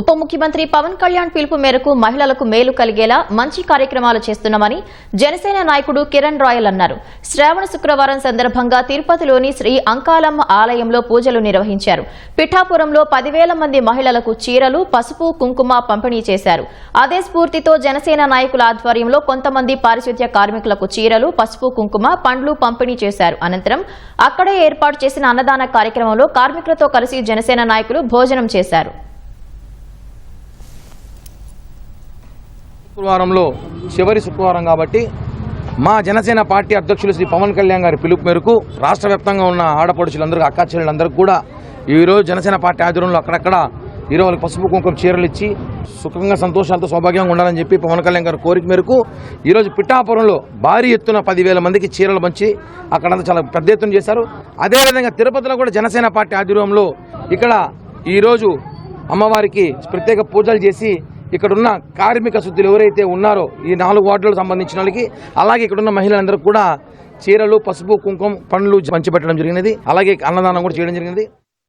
ఉప ముఖ్యమంత్రి పవన్ కళ్యాణ్ పిలుపు మేరకు మహిళలకు మేలు కలిగేలా మంచి కార్యక్రమాలు చేస్తున్నామని జనసేన నాయకుడు కిరణ్ రాయల్ అన్నారు. శ్రావణ శుక్రవారం సందర్భంగా తిరుపతిలోని శ్రీ అంకాలమ్మ ఆలయంలో పూజలు నిర్వహించారు. పిఠాపురంలో పదివేల మంది మహిళలకు చీరలు పసుపు కుంకుమ పంపిణీ చేశారు. అదే స్ఫూర్తితో జనసేన నాయకుల ఆధ్వర్యంలో కొంతమంది పారిశుద్ధ్య కార్మికులకు చీరలు పసుపు కుంకుమ పండ్లు పంపిణీ చేశారు. అనంతరం అక్కడే ఏర్పాటు చేసిన అన్నదాన కార్యక్రమంలో కార్మికులతో కలిసి జనసేన నాయకులు భోజనం చేశారు. శుక్రవారంలో చివరి శుక్రవారం కాబట్టి మా జనసేన పార్టీ అధ్యక్షులు శ్రీ పవన్ కళ్యాణ్ గారి పిలుపు మేరకు రాష్ట్ర వ్యాప్తంగా ఉన్న ఆడపడుచులందరికీ అక్కా చెల్లెలందరికీ కూడా ఈరోజు జనసేన పార్టీ ఆధ్వర్యంలో అక్కడక్కడ ఈరోజు వాళ్ళకి పసుపు కుంకుమ చీరలు ఇచ్చి సుఖంగా సంతోషాలతో సౌభాగ్యంగా ఉండాలని చెప్పి పవన్ కళ్యాణ్ గారి కోరిక మేరకు ఈరోజు పిఠాపురంలో భారీ ఎత్తున పదివేల మందికి చీరలు పంచి అక్కడంతా చాలా పెద్ద ఎత్తున చేశారు. అదేవిధంగా తిరుపతిలో కూడా జనసేన పార్టీ ఆధ్వర్యంలో ఇక్కడ ఈరోజు అమ్మవారికి ప్రత్యేక పూజలు చేసి ఇక్కడున్న కార్మిక శుద్ధులు ఎవరైతే ఉన్నారో ఈ నాలుగు వార్డులకు సంబంధించిన వాళ్ళకి అలాగే ఇక్కడున్న మహిళలందరూ కూడా చీరలు పసుపు కుంకుమ పండ్లు పంచిపెట్టడం జరిగినది. అలాగే అన్నదానం కూడా చేయడం జరిగినది.